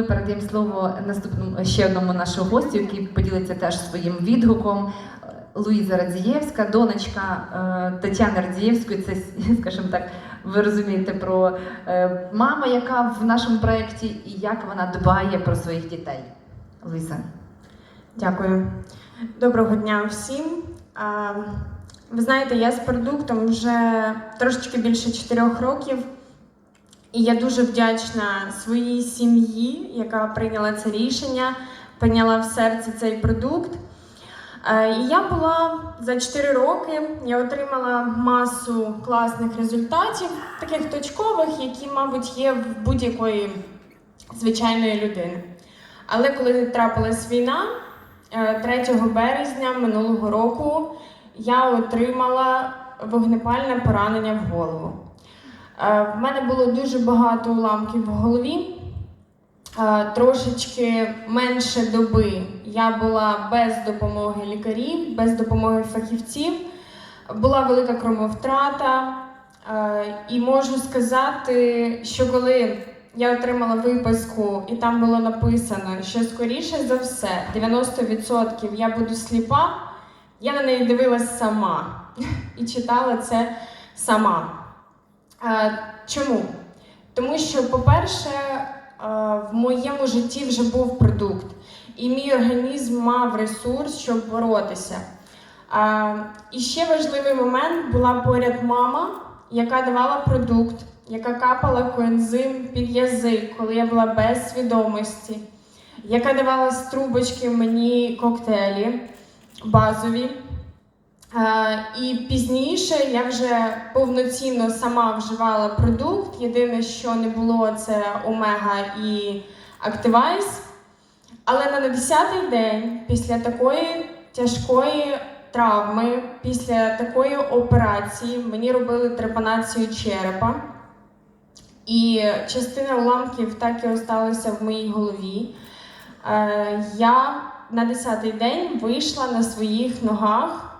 ми передаємо слово наступному ще одному нашому гостю, який поділиться теж своїм відгуком. Луїза Радзієвська, донечка е, Тетяни Радзієвської. Це, скажімо так, ви розумієте про е, мама, яка в нашому проєкті, і як вона дбає про своїх дітей. Луїза. Дякую. Доброго дня всім. Ви знаєте, я з продуктом вже трошечки більше 4 років, і я дуже вдячна своїй сім'ї, яка прийняла це рішення, прийняла в серці цей продукт. Е, І я була за 4 роки, я отримала масу класних результатів, таких точкових, які, мабуть, є в будь-якої звичайної людини. Але коли трапилась війна, е, 3 березня минулого року я отримала вогнепальне поранення в голову. Е, В мене було дуже багато уламків в голові. Е, Трошечки менше доби я була без допомоги лікарів, без допомоги фахівців. Була велика крововтрата. Е, І можу сказати, що коли я отримала виписку, і там було написано, що скоріше за все, 90% я буду сліпа, я на неї дивилась сама і читала це сама. Чому? Тому що, по-перше, в моєму житті вже був продукт, і мій організм мав ресурс, щоб боротися. І ще важливий момент була поряд мама, яка давала продукт, яка капала коензим під язик, коли я була без свідомості, яка давала з трубочки мені коктейлі базові. Е, І пізніше я вже повноцінно сама вживала продукт. Єдине, що не було, це омега і Activise. Але на 10-й день після такої тяжкої травми, після такої операції мені робили трепанацію черепа. І частина уламків так і осталася в моїй голові. Е, Я на 10-й день вийшла на своїх ногах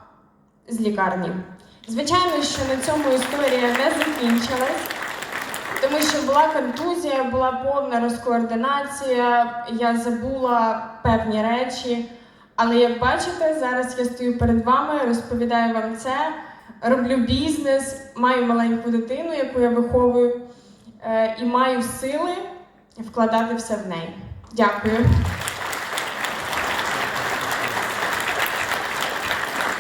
з лікарні. Звичайно, що на цьому історія не закінчилась, тому що була контузія, була повна розкоординація, я забула певні речі. Але як бачите, зараз я стою перед вами, розповідаю вам це, роблю бізнес, маю маленьку дитину, яку я виховую, е, і маю сили вкладати все в неї. Дякую.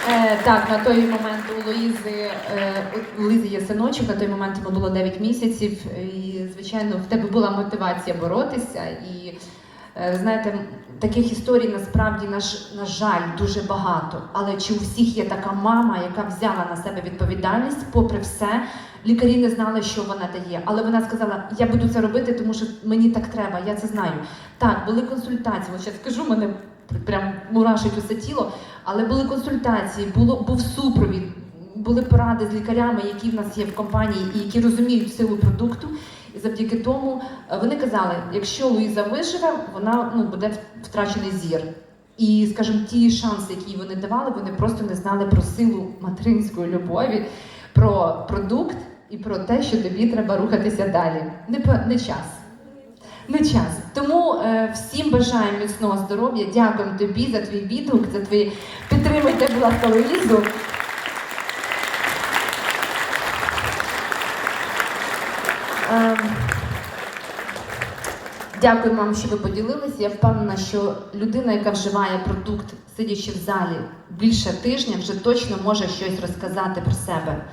Е, так, на той момент у Луїзи, е, у Луїзи є синочок, на той момент йому було 9 місяців. І, звичайно, в тебе була мотивація боротися. І е, знаєте, таких історій насправді, на, на жаль, дуже багато. Але чи у всіх є така мама, яка взяла на себе відповідальність, попри все, лікарі не знали, що вона дає. Але вона сказала: я буду це робити, тому що мені так треба, я це знаю. Так, були консультації. От зараз скажу, мене прям мурашить усе тіло. Але були консультації, було був супровід, були поради з лікарями, які в нас є в компанії, і які розуміють силу продукту. І завдяки тому е, вони казали, якщо Луїза виживе, вона ну буде втрачений зір. І, скажімо, ті шанси, які вони давали, вони просто не знали про силу материнської любові, про продукт і про те, що тобі треба рухатися далі. Не, не час. Не час. Тому е, всім бажаємо міцного здоров'я. Дякуємо тобі за твій відгук, за твої підтримуйте, будь ласка, Луїзу. Ем, Дякую вам, що ви поділилися. Я впевнена, що людина, яка вживає продукт, сидячи в залі більше тижня, вже точно може щось розказати про себе.